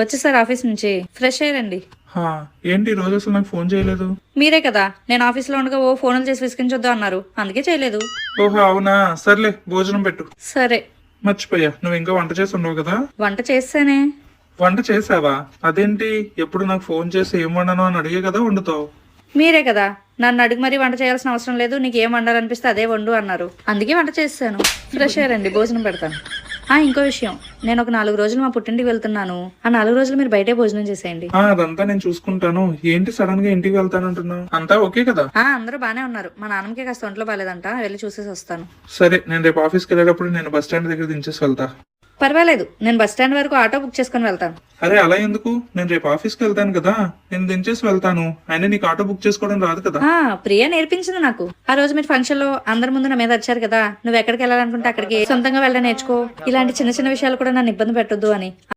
వచ్చేసారు ఆఫీస్ నుంచి. ఫ్రెష్ అయ్యారండి హా, ఏంటి రోజు అసలు నాకు ఫోన్ చేయలేదు? మీరే కదా నేను ఆఫీస్లో ఉండగా ఓ ఫోన్లు చేసి విసిగించొద్దు అన్నారు. అందుకే చేయలేదు. ఓహో అవునా? సర్లే భోజనం పెట్టు. సరే. మర్చిపోయా నువ్వు ఇంకా వంట చేసి ఉండవు కదా? వంట చేస్తానే. వంట చేసావా? అదేంటి? ఎప్పుడు నాకు ఫోన్ చేసి ఏం వండను అని అడిగే కదా వండుతావు. మీరే కదా నన్ను అడిగి మరీ వంట చేయాల్సిన అవసరం లేదు నీకు ఏం వండాలనిపిస్తే అదే వండు అన్నారు. అందుకే వంట చేస్తాను. ఫ్రెష్ అయ్యారండి భోజనం పెడతాను. ఇంకో విషయం. నేను ఒక నాలుగు రోజులు మా పుట్టింటికి వెళ్తున్నాను. ఆ నాలుగు రోజులు మీరు బయటే భోజనం చేసేయండి. అదంతా నేను చూసుకుంటాను. ఏంటి సడన్గా ఇంటికి వెళ్తానంటున్నావు? అంతా ఓకే కదా? ఆ అందరూ బానే ఉన్నారు. మా నాన్నకి కాస్త ఒంట్లో బాగాలేదంట. వెళ్ళి చూసేసి వస్తాను. సరే నేను రేపు ఆఫీస్కి వెళ్ళేటప్పుడు నేను బస్ స్టాండ్ దగ్గర దించేసి వెళ్తా. పర్వాలేదు నేను బస్ స్టాండ్ వరకు ఆటో బుక్ చేసుకుని వెళ్తాను. అరే అలా ఎందుకు? నేను రేపు ఆఫీస్కి వెళ్తాను కదా. నేను దించేసి వెళ్తాను. అయినా నీకు ఆటో బుక్ చేసుకోవడం రాదు కదా. ఆ ప్రియ నేర్పించింది నాకు. ఆ రోజు మీరు ఫంక్షన్లో అందరి ముందు నా మీద వచ్చారు కదా. నువ్వు ఎక్కడికి వెళ్ళాలనుకుంటే అక్కడికి సొంతంగా వెళ్ళ నేర్చుకో. ఇలాంటి చిన్న చిన్న విషయాలు కూడా నన్ను ఇబ్బంది పెట్టొద్దు అని.